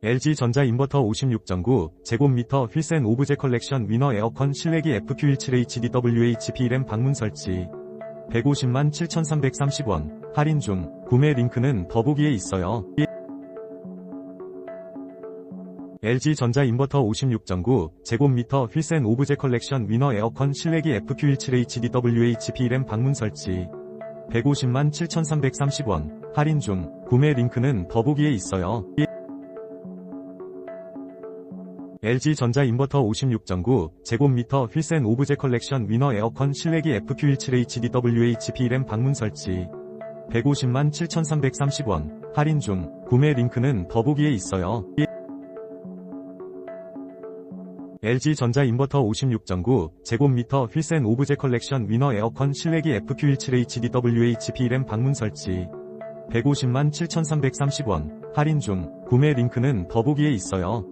LG전자 인버터 56.9 제곱미터 휠센 오브제 컬렉션 위너 에어컨 실내기 FQ17HDWHP램 방문 설치 150만 7,330원 할인 중 구매 링크는 더보기에 있어요. LG전자 인버터 56.9 제곱미터 휠센 오브제 컬렉션 위너 에어컨 실내기 FQ17HDWHP램 방문 설치 150만 7,330원 할인 중 구매 링크는 더보기에 있어요. LG전자 인버터 56.9 제곱미터 휠센 오브제 컬렉션 위너 에어컨 실내기 FQ17HDWHP램 방문 설치 150만 7,330원 할인 중 구매 링크는 더보기에 있어요. LG전자 인버터 56.9 제곱미터 휠센 오브제 컬렉션 위너 에어컨 실내기 FQ17HDWHP램 방문 설치 150만 7,330원 할인 중 구매 링크는 더보기에 있어요.